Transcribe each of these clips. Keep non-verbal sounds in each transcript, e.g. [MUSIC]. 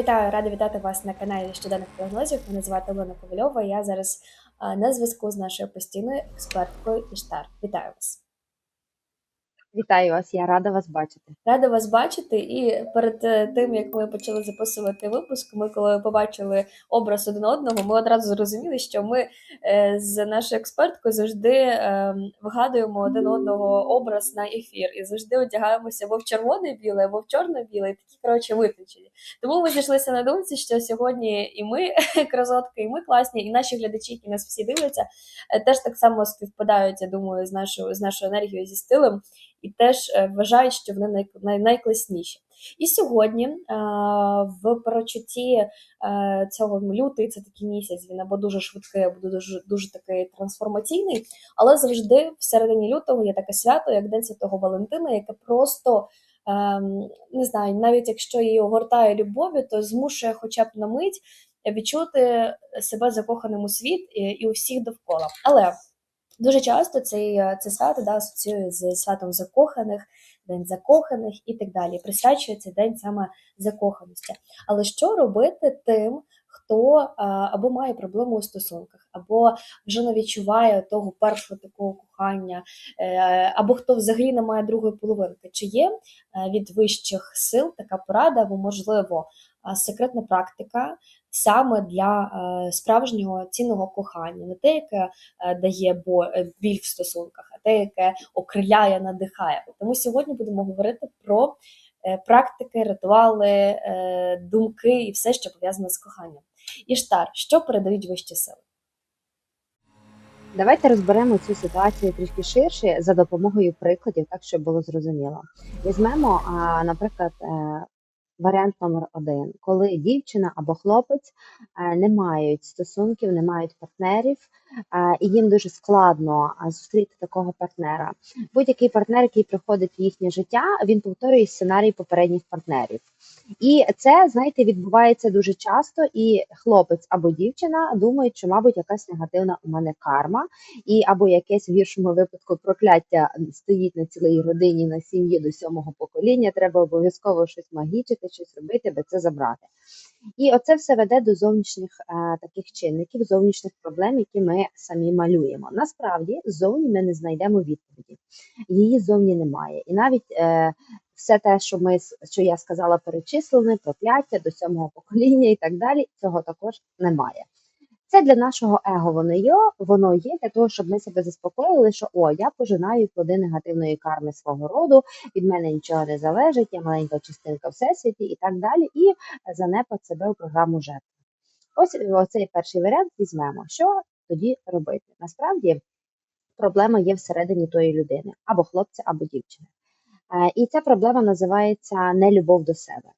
Вітаю, рада вітати вас на каналі щоденних прогнозів. Мене звати Олена Ковальова. Я зараз на зв'язку з нашою постійною експерткою Іштар. Вітаю вас. Вітаю вас, я рада вас бачити. Рада вас бачити. І перед е, тим як ми почали записувати випуск, ми коли побачили образ один одного, ми одразу зрозуміли, що ми е, з нашою експерткою завжди е, вигадуємо один одного образ на ефір і завжди одягаємося або в червоне біле, або в чорно-біле, і такі коротше витончені. Тому ми зійшлися на думці, що сьогодні і ми [LAUGHS] красотки, і ми класні, і наші глядачі, які нас всі дивляться, е, теж так само співпадають, я думаю, з нашою з нашою енергією зі стилем і теж е, вважають, що вони най, най, найкласніші. І сьогодні е, в перечутті е, цього лютий це такий місяць, він або дуже швидкий, або дуже дуже такий трансформаційний. Але завжди в середині лютого є таке свято, як День Святого Валентина, яке просто ем, не знаю, навіть якщо її огортає любов'ю, то змушує хоча б на мить відчути себе закоханим у світ і у всіх довкола. Але Дуже часто цей, е, це свято да, асоціює з святом закоханих, день закоханих і так далі. Присвячується день саме закоханості. Але що робити тим, хто а, або має проблему у стосунках, або вже не відчуває того першого такого кохання, е, або хто взагалі не має другої половинки? Чи є е, від вищих сил така порада, або можливо секретна практика? Саме для е, справжнього цінного кохання, не те, яке е, дає е, біль в стосунках, а те, яке окриляє, надихає. Тому сьогодні будемо говорити про практики, ритуали, думки і все, що пов'язане з коханням. Іштар, що передають вищі сили? Давайте розберемо цю ситуацію трішки ширше за допомогою прикладів, так щоб було зрозуміло. Візьмемо, наприклад, варіант номер один, коли дівчина або хлопець е, не мають стосунків, не мають партнерів, е, і їм дуже складно зустріти такого партнера. Будь-який партнер, який приходить в їхнє життя, він повторює сценарій попередніх партнерів. І це, знаєте, відбувається дуже часто, і хлопець або дівчина думають, що, мабуть, якась негативна у мене карма, і або якесь в гіршому випадку прокляття стоїть на цілій родині, на сім'ї до сьомого покоління. Треба обов'язково щось магічити, щось робити, аби це забрати. І оце все веде до зовнішніх е, таких чинників, зовнішніх проблем, які ми самі малюємо. Насправді, ззовні ми не знайдемо відповіді, її зовні немає. І навіть е, все те, що ми що я сказала, перечислене, прокляття до сьомого покоління і так далі, цього також немає. Це для нашого его воно є, воно є для того, щоб ми себе заспокоїли, що о, я пожинаю плоди негативної карми свого роду, від мене нічого не залежить, я маленька частинка всесвіті і так далі, і занепад себе у програму жертви. Ось оцей перший варіант візьмемо. Що тоді робити? Насправді проблема є всередині тої людини, або хлопця, або дівчини. Е, І ця проблема називається нелюбов до себе.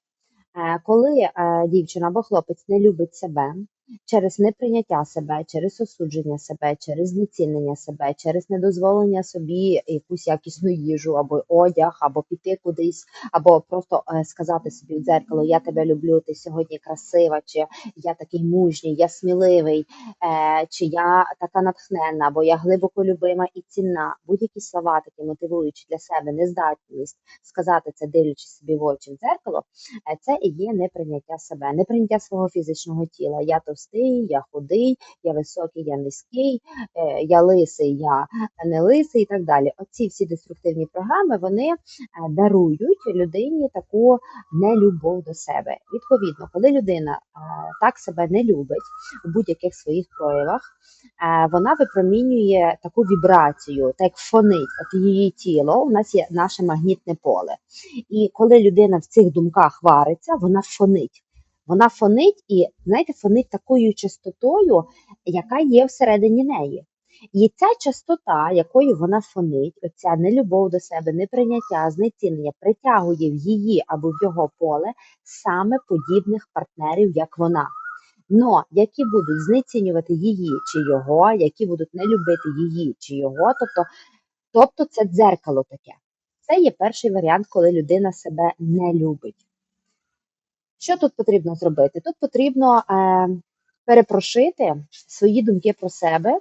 Е, Коли е, дівчина або хлопець не любить себе через неприйняття себе, через осудження себе, через знецінення себе, через недозволення собі якусь якісну їжу, або одяг, або піти кудись, або просто е, сказати собі в дзеркало Я тебе люблю, ти сьогодні красива, чи я такий мужній, я сміливий, е, чи я така натхненна, або я глибоко любима і цінна. Будь-які слова такі мотивуючі для себе нездатність сказати це, дивлячись собі в очі в дзеркало, е, це і є неприйняття себе, неприйняття свого фізичного тіла. Я товстий, я худий, я високий, я низький, е, я лисий, я не лисий і так далі. Оці всі деструктивні програми вони е, дарують людині таку нелюбов до себе. Відповідно, коли людина е, так себе не любить у будь-яких своїх проявах, вона випромінює таку вібрацію, так як фонить от її тіло. У нас є наше магнітне поле. І коли людина в цих думках вариться, вона фонить. Вона фонить і, знаєте, фонить такою частотою, яка є всередині неї. І ця частота, якою вона фонить, оця нелюбов до себе, неприйняття, знецінення, притягує в її або в його поле саме подібних партнерів, як вона. Но які будуть знецінювати її чи його, які будуть не любити її чи його, тобто, тобто це дзеркало таке. Це є перший варіант, коли людина себе не любить. Що тут потрібно зробити? Тут потрібно е, перепрошити свої думки про себе, е,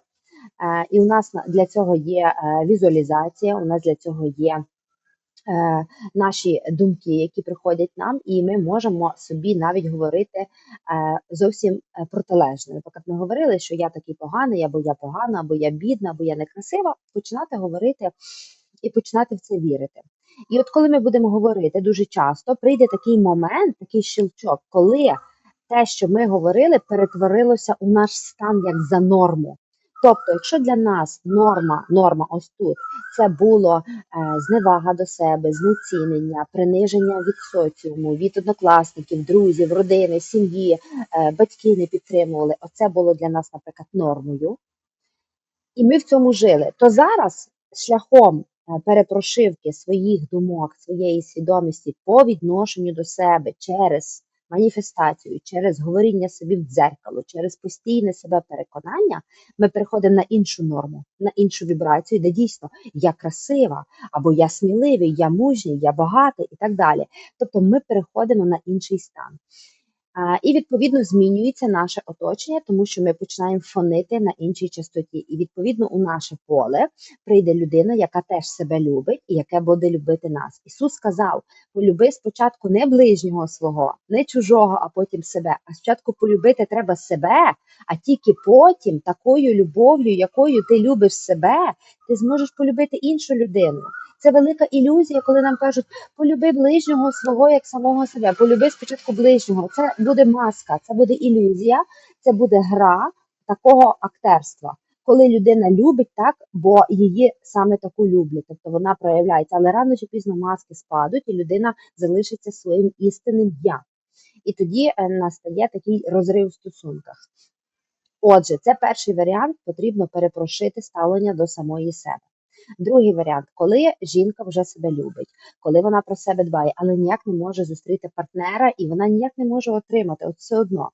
і у нас для цього є е, візуалізація, у нас для цього є е, наші думки, які приходять нам, і ми можемо собі навіть говорити е, зовсім е, протилежне. Наприклад, ми говорили, що я такий поганий, або я погана, або я бідна, або я некрасива. Починати говорити і починати в це вірити. І от коли ми будемо говорити дуже часто, прийде такий момент, такий щелчок, коли те, що ми говорили, перетворилося у наш стан як за норму. Тобто, якщо для нас норма, норма ось тут, це було е, зневага до себе, знецінення, приниження від соціуму, від однокласників, друзів, родини, сім'ї, е, батьки не підтримували. Оце було для нас, наприклад, нормою. І ми в цьому жили. То зараз шляхом перепрошивки своїх думок, своєї свідомості по відношенню до себе через маніфестацію, через говоріння собі в дзеркало, через постійне себе переконання, ми переходимо на іншу норму, на іншу вібрацію, де дійсно я красива, або я сміливий, я мужній, я багатий і так далі. Тобто ми переходимо на інший стан. І відповідно змінюється наше оточення, тому що ми починаємо фонити на іншій частоті. І відповідно у наше поле прийде людина, яка теж себе любить і яке буде любити нас. Ісус сказав: полюби спочатку не ближнього свого, не чужого, а потім себе. А спочатку полюбити треба себе, а тільки потім такою любов'ю, якою ти любиш себе, ти зможеш полюбити іншу людину. Це велика ілюзія, коли нам кажуть, полюби ближнього свого як самого себе. Полюби спочатку ближнього. Це буде маска, це буде ілюзія, це буде гра такого актерства. Коли людина любить так, бо її саме таку люблять, тобто вона проявляється, але рано чи пізно маски спадуть, і людина залишиться своїм істинним я. І тоді е, настає такий розрив в стосунках. Отже, це перший варіант, потрібно перепрошити ставлення до самої себе. Другий варіант, коли жінка вже себе любить, коли вона про себе дбає, але ніяк не може зустріти партнера, і вона ніяк не може отримати от все одно.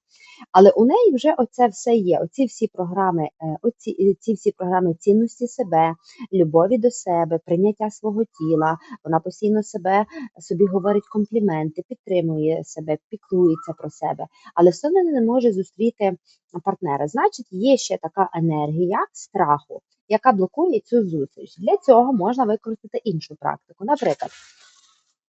Але у неї вже оце все є. Оці всі програми, е, оці ці всі програми цінності себе, любові до себе, прийняття свого тіла. Вона постійно себе собі говорить компліменти, підтримує себе, піклується про себе, але все одно не може зустріти партнера. Значить, є ще така енергія страху яка блокує цю зустріч. Для цього можна використати іншу практику. Наприклад,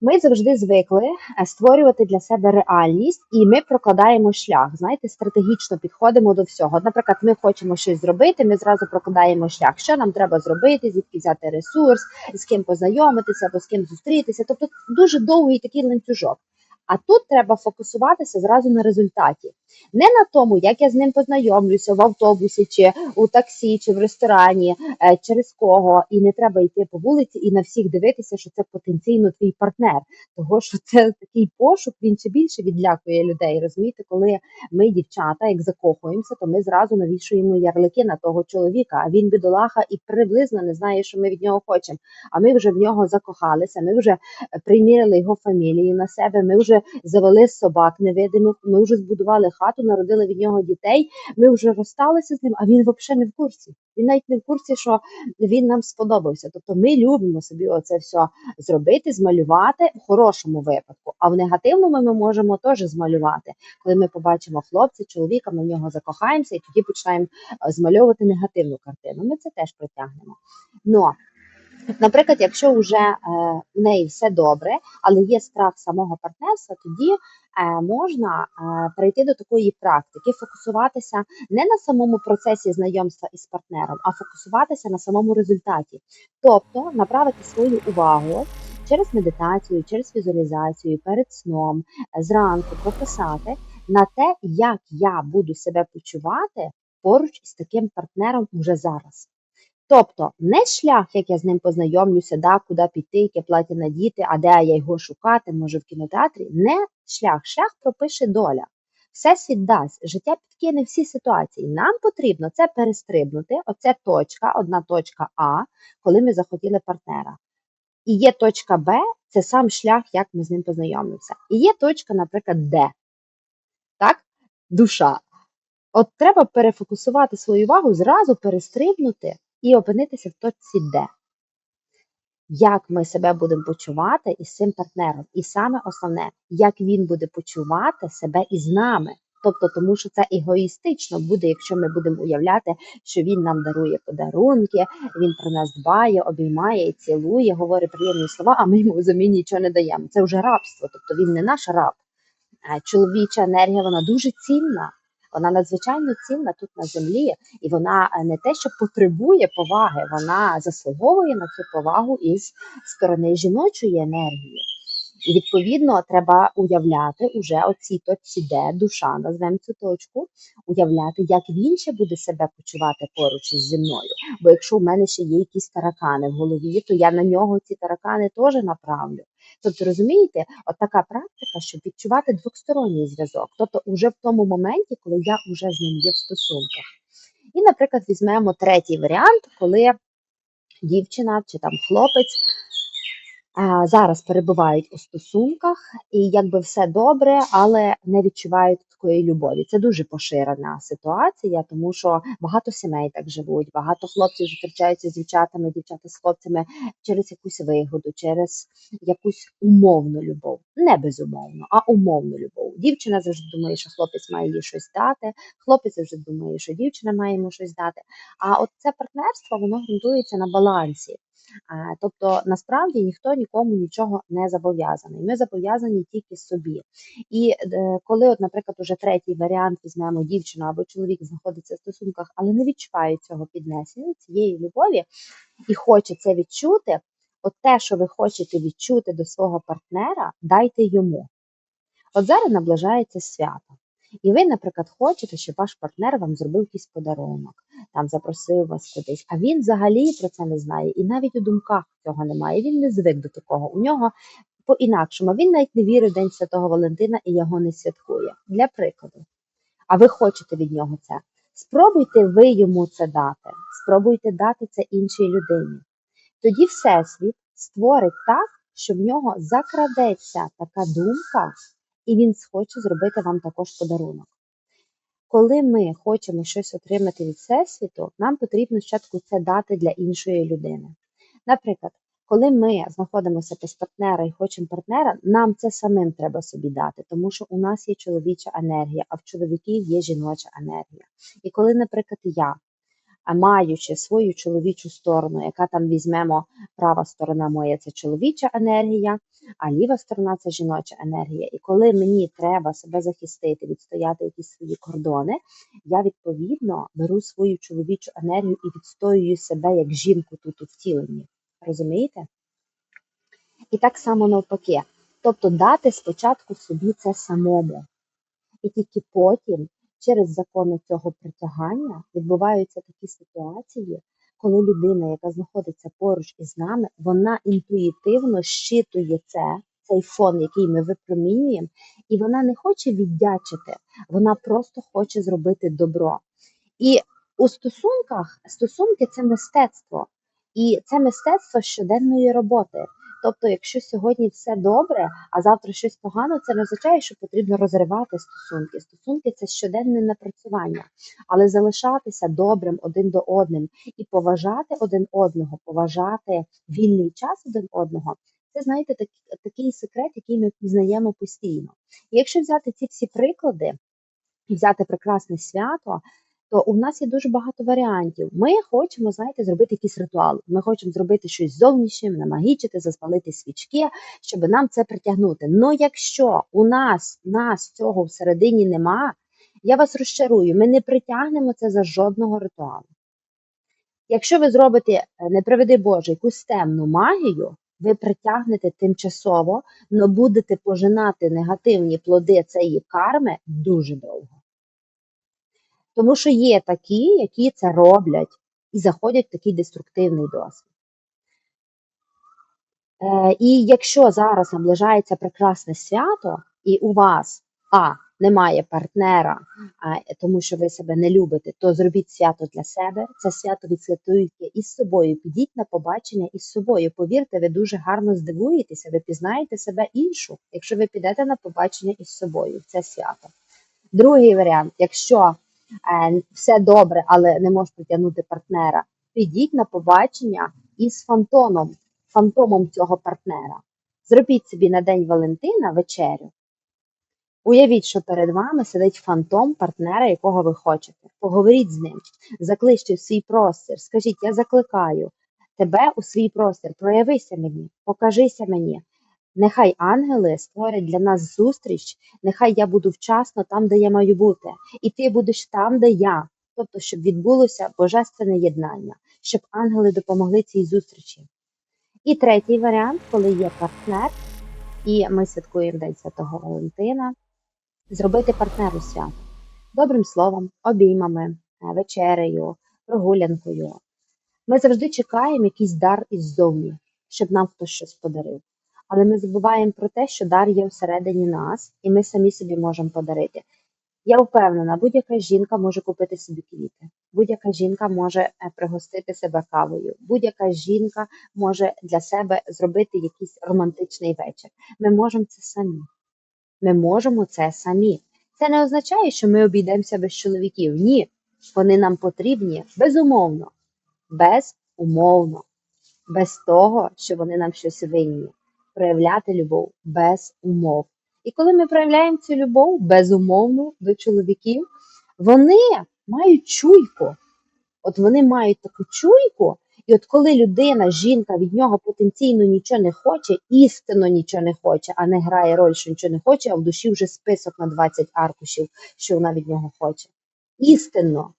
ми завжди звикли е, створювати для себе реальність, і ми прокладаємо шлях. Знаєте, стратегічно підходимо до всього. Наприклад, ми хочемо щось зробити, ми зразу прокладаємо шлях. Що нам треба зробити, звідки взяти ресурс, з ким познайомитися або з ким зустрітися. Тобто дуже довгий такий ланцюжок. А тут треба фокусуватися зразу на результаті, не на тому, як я з ним познайомлюся в автобусі, чи у таксі, чи в ресторані, е, через кого. І не треба йти по вулиці і на всіх дивитися, що це потенційно твій партнер. Того що [LAUGHS] це такий пошук, він ще більше відлякує людей. Розумієте, коли ми, дівчата, як закохуємося, то ми зразу навішуємо ярлики на того чоловіка. А він бідолаха і приблизно не знає, що ми від нього хочемо. А ми вже в нього закохалися. Ми вже примірили його фамілію на себе. Ми вже завели собак невидимих. Ми вже збудували хату, народили від нього дітей. Ми вже розсталися з ним, а він взагалі не в курсі. Він навіть не в курсі, що він нам сподобався. Тобто ми любимо собі оце все зробити, змалювати в хорошому випадку. А в негативному ми можемо теж змалювати. Коли ми побачимо хлопця, чоловіка, ми в нього закохаємося і тоді починаємо е, змальовувати негативну картину. Ми це теж притягнемо. Но Наприклад, якщо вже е, в неї все добре, але є страх самого партнерства, тоді е, можна е, прийти до такої практики, фокусуватися не на самому процесі знайомства із партнером, а фокусуватися на самому результаті, тобто направити свою увагу. Через медитацію, через візуалізацію, перед сном, зранку прописати на те, як я буду себе почувати поруч із таким партнером уже зараз. Тобто не шлях, як я з ним познайомлюся, да, куди піти, яке плаття надіти, а де я його шукати, може в кінотеатрі. Не шлях, шлях пропише доля. Всесвіт дасть, життя підкине всі ситуації. Нам потрібно це перестрибнути. Оце точка, одна точка А, коли ми захотіли партнера. І є точка Б, це сам шлях, як ми з ним познайомимося. І є точка, наприклад, Д. Так? Душа. От треба перефокусувати свою увагу, зразу перестрибнути і опинитися в точці Д. Як ми себе будемо почувати із цим партнером? І саме основне, як він буде почувати себе із нами. Тобто, тому що це егоїстично буде, якщо ми будемо уявляти, що він нам дарує подарунки, він про нас дбає, обіймає і цілує, говорить приємні слова, а ми йому взамін нічого не даємо. Це вже рабство, тобто він не наш раб. Е, Чоловіча енергія вона дуже цінна. Вона надзвичайно цінна тут на землі, і вона е, не те, що потребує поваги, вона заслуговує на цю повагу із сторони жіночої енергії. І відповідно треба уявляти уже оцій точці, де душа, назвемо цю точку, уявляти, як він ще буде себе почувати поруч із зі мною. Бо якщо в мене ще є якісь таракани в голові, то я на нього ці таракани теж направлю. Тобто, розумієте, от така практика, щоб відчувати двосторонній зв'язок, тобто уже в тому моменті, коли я вже з ним є в стосунках. І, наприклад, візьмемо третій варіант, коли дівчина чи там хлопець зараз перебувають у стосунках, і якби все добре, але не відчувають такої любові. Це дуже поширена ситуація, тому що багато сімей так живуть, багато хлопців зустрічаються з дівчатами, дівчата з хлопцями через якусь вигоду, через якусь умовну любов, не безумовно, а умовну любов. Дівчина завжди думає, що хлопець має їй щось дати, хлопець завжди думає, що дівчина має йому щось дати. А от це партнерство воно ґрунтується на балансі. Тобто насправді ніхто нікому нічого не зобов'язаний. Ми зобов'язані тільки собі. І е, коли, от, наприклад, уже третій варіант візьмемо дівчину або чоловік знаходиться в стосунках, але не відчуває цього піднесення, цієї любові, і хоче це відчути, от те, що ви хочете відчути до свого партнера, дайте йому. От зараз наближається свято. І ви, наприклад, хочете, щоб ваш партнер вам зробив якийсь подарунок, там запросив вас кудись, а він взагалі про це не знає, і навіть у думках цього немає. Він не звик до такого. У нього по-інакшому. Він навіть не вірить в День Святого Валентина і його не святкує. Для прикладу. А ви хочете від нього це. Спробуйте ви йому це дати. Спробуйте дати це іншій людині. Тоді Всесвіт створить так, що в нього закрадеться така думка, і він схоче зробити вам також подарунок. Коли ми хочемо щось отримати від Всесвіту, нам потрібно спочатку це дати для іншої людини. Наприклад, коли ми знаходимося без партнера і хочемо партнера, нам це самим треба собі дати, тому що у нас є чоловіча енергія, а в чоловіків є жіноча енергія. І коли, наприклад, я, маючи свою чоловічу сторону, яка там візьмемо, права сторона моя це чоловіча енергія, а ліва сторона це жіноча енергія. І коли мені треба себе захистити, відстояти якісь свої кордони, я відповідно беру свою чоловічу енергію і відстоюю себе як жінку тут у втіленні. Розумієте? І так само навпаки. Тобто дати спочатку собі це самому. І тільки потім, через закони цього притягання, відбуваються такі ситуації, коли людина, яка знаходиться поруч із нами, вона інтуїтивно щитує це, цей фон, який ми випромінюємо, і вона не хоче віддячити, вона просто хоче зробити добро. І у стосунках стосунки це мистецтво, і це мистецтво щоденної роботи. Тобто, якщо сьогодні все добре, а завтра щось погано, це не означає, що потрібно розривати стосунки. Стосунки це щоденне напрацювання, але залишатися добрим один до одним і поважати один одного, поважати вільний час один одного. Це знаєте, так, такий секрет, який ми пізнаємо постійно. І якщо взяти ці всі приклади і взяти прекрасне свято, то у нас є дуже багато варіантів. Ми хочемо, знаєте, зробити якийсь ритуал. Ми хочемо зробити щось зовнішнє, намагічити, заспалити свічки, щоб нам це притягнути. Ну якщо у нас, нас цього всередині нема, я вас розчарую, ми не притягнемо це за жодного ритуалу. Якщо ви зробите, е, не приведи Боже, якусь темну магію, ви притягнете тимчасово, але будете пожинати негативні плоди цієї карми дуже довго. Тому що є такі, які це роблять і заходять в такий деструктивний досвід. Е, і якщо зараз наближається прекрасне свято, і у вас а немає партнера, а, тому що ви себе не любите, то зробіть свято для себе. Це свято відсвятуйте із собою. Підіть на побачення із собою. Повірте, ви дуже гарно здивуєтеся, ви пізнаєте себе іншу, якщо ви підете на побачення із собою. Це свято. Другий варіант, якщо все добре, але не можете тягнути партнера, підіть на побачення із фантомом, фантомом цього партнера. Зробіть собі на День Валентина вечерю. Уявіть, що перед вами сидить фантом партнера, якого ви хочете. Поговоріть з ним, закличте в свій простір. Скажіть, я закликаю тебе у свій простір. Проявися мені, покажися мені. Нехай ангели створять для нас зустріч, нехай я буду вчасно там, де я маю бути, і ти будеш там, де я. Тобто, щоб відбулося божественне єднання, щоб ангели допомогли цій зустрічі. І третій варіант, коли є партнер, і ми святкуємо День Святого Валентина, зробити партнеру свято добрим словом, обіймами, вечерею, прогулянкою. Ми завжди чекаємо якийсь дар іззовні, щоб нам хтось щось подарив. Але ми забуваємо про те, що дар є всередині нас, і ми самі собі можемо подарити. Я впевнена, будь-яка жінка може купити собі квіти, будь-яка жінка може е, пригостити себе кавою, будь-яка жінка може для себе зробити якийсь романтичний вечір. Ми можемо це самі. Ми можемо це самі. Це не означає, що ми обійдемося без чоловіків. Ні, вони нам потрібні безумовно, безумовно, без того, що вони нам щось винні. Проявляти любов без умов. І коли ми проявляємо цю любов безумовно до чоловіків, вони мають чуйку. От вони мають таку чуйку, і от коли людина, жінка від нього потенційно нічого не хоче, істинно нічого не хоче, а не грає роль, що нічого не хоче, а в душі вже список на 20 аркушів, що вона від нього хоче. Істинно.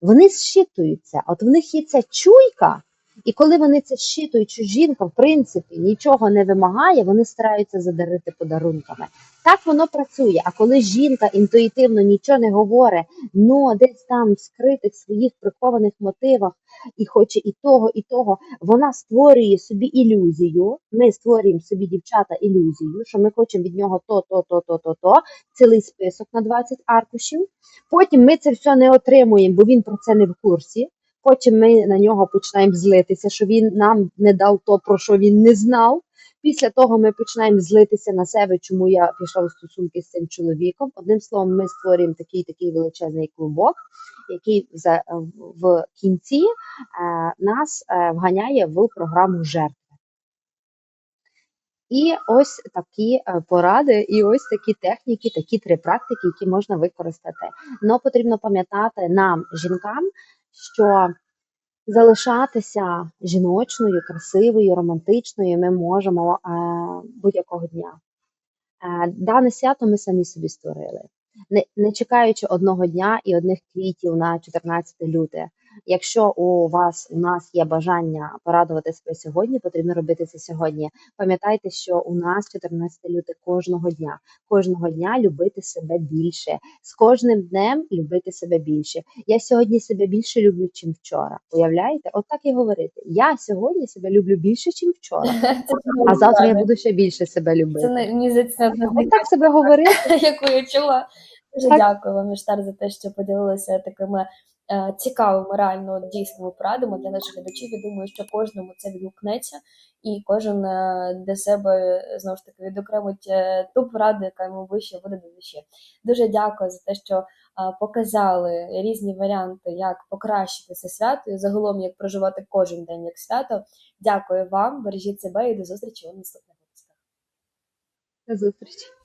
Вони зщитуються. От в них є ця чуйка, і коли вони це щитують, що жінка, в принципі, нічого не вимагає, вони стараються задарити подарунками. Так воно працює. А коли жінка інтуїтивно нічого не говорить, ну десь там в скритих своїх прихованих мотивах і хоче і того, і того, вона створює собі ілюзію. Ми створюємо собі дівчата ілюзію, що ми хочемо від нього то, то, то, то, то, то, цілий список на 20 аркушів. Потім ми це все не отримуємо, бо він про це не в курсі. Потім ми на нього починаємо злитися, що він нам не дав то, про що він не знав. Після того ми починаємо злитися на себе, чому я пішла в стосунки з цим чоловіком. Одним словом, ми створюємо такий такий величезний клубок, який в кінці е, нас е, вганяє в програму жертви. І ось такі е, поради, і ось такі техніки, такі три практики, які можна використати. Но потрібно пам'ятати нам, жінкам, що залишатися жіночною, красивою, романтичною ми можемо е, будь-якого дня. Е, дане свято ми самі собі створили, не, не чекаючи одного дня і одних квітів на 14 люте. Якщо у вас у нас є бажання порадувати себе сьогодні, потрібно робити це сьогодні. Пам'ятайте, що у нас 14 люте кожного дня. Кожного дня любити себе більше. З кожним днем любити себе більше. Я сьогодні себе більше люблю, чим вчора. Уявляєте? От так і говорити. Я сьогодні себе люблю більше, чим вчора. [LAUGHS] А завтра я буду ще більше себе любити. Це не От так себе говорити. [LAUGHS] яку я чула. Дуже Так. дякую вам, Іштар, за те, що поділилися такими цікавими, реально дійсними порадами для наших глядачів. Я думаю, що кожному це відгукнеться, і кожен е, для себе е, знову ж таки відокремить е, ту пораду, яка йому вище буде до душі. Дуже дякую за те, що е, показали різні варіанти, як покращити це свято, і загалом як проживати кожен день як свято. Дякую вам, бережіть себе і до зустрічі у наступних випусках. До зустрічі.